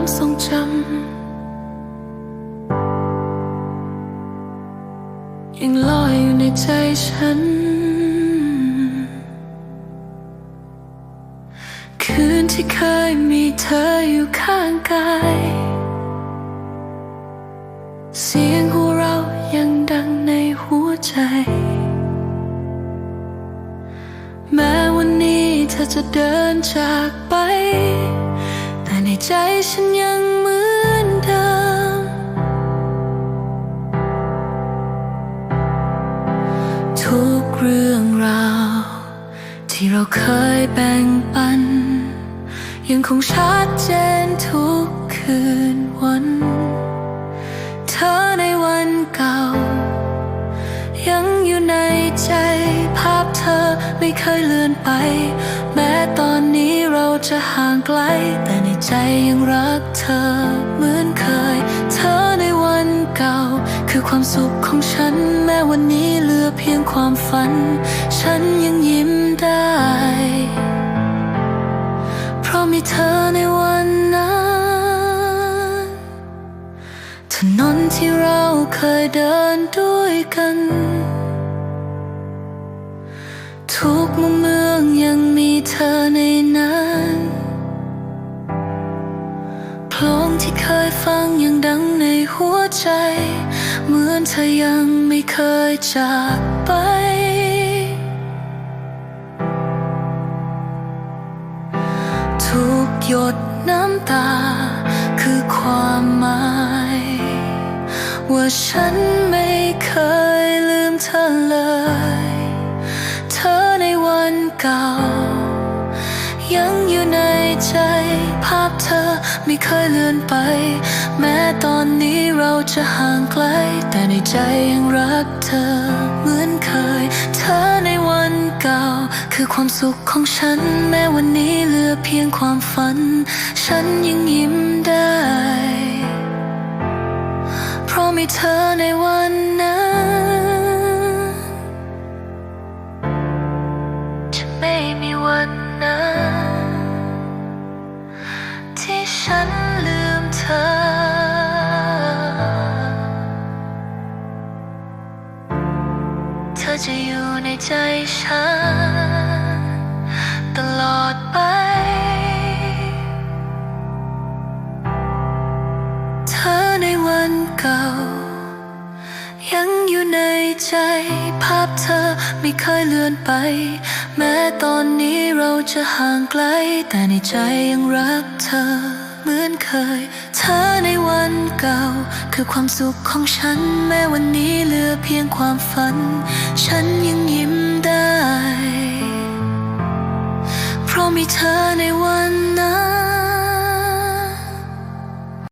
ความทรงจำยังลอยอยู่ในใจฉัน คืนที่เคยมีเธออยู่ข้างกาย เสียงหัวเรายังดังในหัวใจ แม้วันนี้เธอจะเดินจากไป ใจฉันยังเหมือนเดิม ทุกเรื่องราว ที่เราเคยแบ่งปัน ยังคงชัดเจนทุกคืนวัน เธอในวันเก่า ยังอยู่ในใจภาพเธอไม่เคยเลือนไป แม้ตอนนี้ เราจะห่างไกล แต่ในใจยังรักเธอเหมือนเคย เธอในวันเก่า คือความสุขของฉัน แม้วันนี้เหลือเพียงความฝัน ฉันยังยิ้มได้ เพราะมีเธอในวันนั้นถนนที่เราเคยเดินด้วยกัน ทุกมุมเมืองยัง ฟังยังดังในหัวใจ เหมือนเธอยังไม่เคยจากไปทุกหยดน้ำตา คือความหมาย ว่าฉันไม่เคยลืมเธอเลย เธอในวันเก่า ยังอยู่ใน ใจ ภาพเธอไม่เคยเลือนไป แม้ตอนนี้เราจะห่างไกล แต่ในใจยังรักเธอ เหมือนเคย เธอในวันเก่า คือความสุขของฉัน แม้วันนี้เหลือเพียงความฝัน ฉันยังยิ้มได้ เพราะมีเธอในวันนั้น จะอยู่ในใจฉัน ตลอดไป เธอในวันเก่า ยังอยู่ในใจภาพเธอไม่เคยเลือนไป แม้ตอนนี้เราจะห่างไกล แต่ในใจยังรักเธอ เหมือนเคย เธอในวันเก่า คือความสุขของฉัน แม้วันนี้เหลือเพียงความฝัน ฉันยังยิ้มได้ เพราะมีเธอในวัน